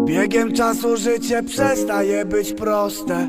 Z biegiem czasu życie przestaje być proste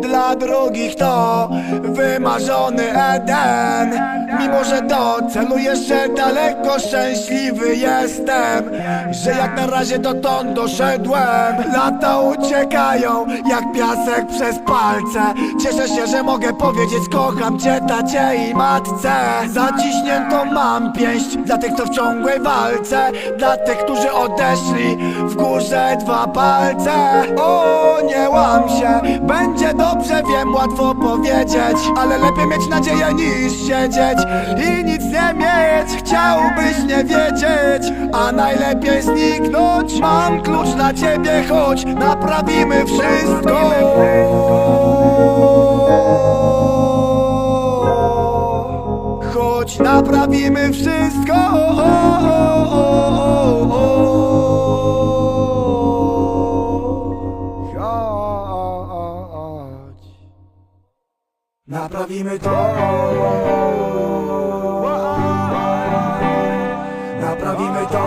dla drugich to wymarzony Eden. Mimo, że do celu jeszcze daleko szczęśliwy jestem, że jak na razie dotąd doszedłem. Lata uciekają jak piasek przez palce. Cieszę się, że mogę powiedzieć kocham cię tacie i matce. Zaciśniętą mam pięść dla tych, co w ciągłej walce, dla tych, którzy odeszli w górze dwa palce. O, nie łam się, będzie dobrze, wiem, łatwo powiedzieć, ale lepiej mieć nadzieję niż siedzieć i nic nie mieć. Chciałbyś nie wiedzieć, a najlepiej zniknąć. Mam klucz dla ciebie, chodź, naprawimy wszystko. Chodź, naprawimy wszystko. Naprawimy to. Naprawimy to.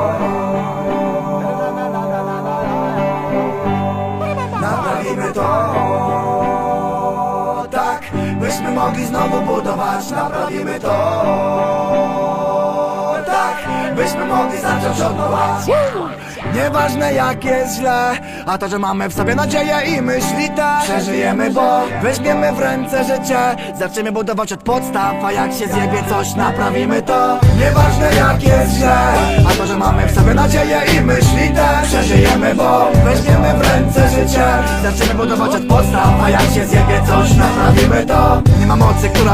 Naprawimy to. Tak, byśmy mogli znowu budować. Naprawimy to. Tak, byśmy mogli zacząć od. Nieważne jak jest źle A to, że mamy w sobie nadzieję i myśli te Przeżyjemy, bo weźmiemy w ręce życie. Zaczniemy budować od podstaw A jak się zjebie coś, naprawimy to. Nieważne jak jest źle A to, że mamy w sobie nadzieję i myśli te Przeżyjemy, bo weźmiemy w ręce życie. Zaczniemy budować od podstaw A jak się zjebie coś, naprawimy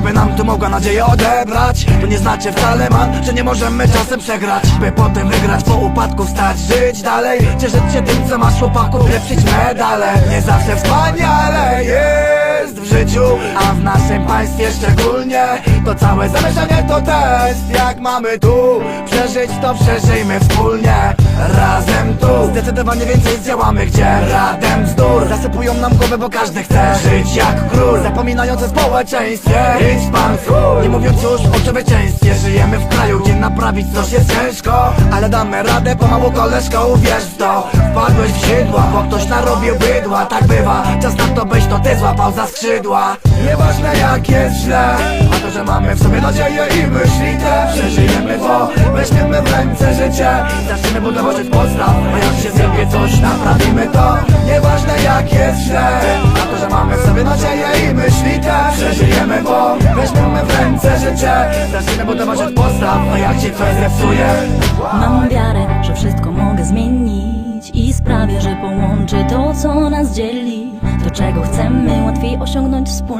by nam tu mogła nadzieję odebrać. To nie znaczy wcale man, że nie możemy czasem przegrać. By potem wygrać, po upadku wstać, żyć dalej. Cieszyć się tym, co masz chłopaków, lepszyć medale. Nie zawsze wspaniale jest w życiu A w naszym państwie szczególnie. To całe zamieszanie to test Jak mamy tu przeżyć, to przeżyjmy wspólnie Razem tu. Zdecydowanie więcej zdziałamy, gdzie radem bzdur Zasypują nam głowę, bo każdy chce żyć jak król. Zapominając o społeczeństwie Idź pan chuj. Nie mówiąc już o człowieczeństwie Żyjemy w kraju, gdzie naprawić coś jest ciężko. Ale damy radę pomału koleżko, uwierz w to. Wpadłeś w sidła, bo ktoś narobił bydła. Tak bywa, czas na to byś to ty złapał za skrzydła. Nieważne jak jest źle A to, że mamy w sobie nadzieję i myśli te Przeżyjemy, bo weźmiemy w ręce życie. Zaczniemy budować od podstaw A jak się zrobię coś, naprawimy to. Nieważne jak jest źle A to, że mamy w sobie nadzieję i myśli te Przeżyjemy, bo weźmiemy w ręce życie. Zaczniemy budować od podstaw A jak się coś zepsuje. Mam wiarę, że wszystko mogę zmienić połączy to, co nas dzieli. To, czego chcemy, łatwiej osiągnąć wspólnie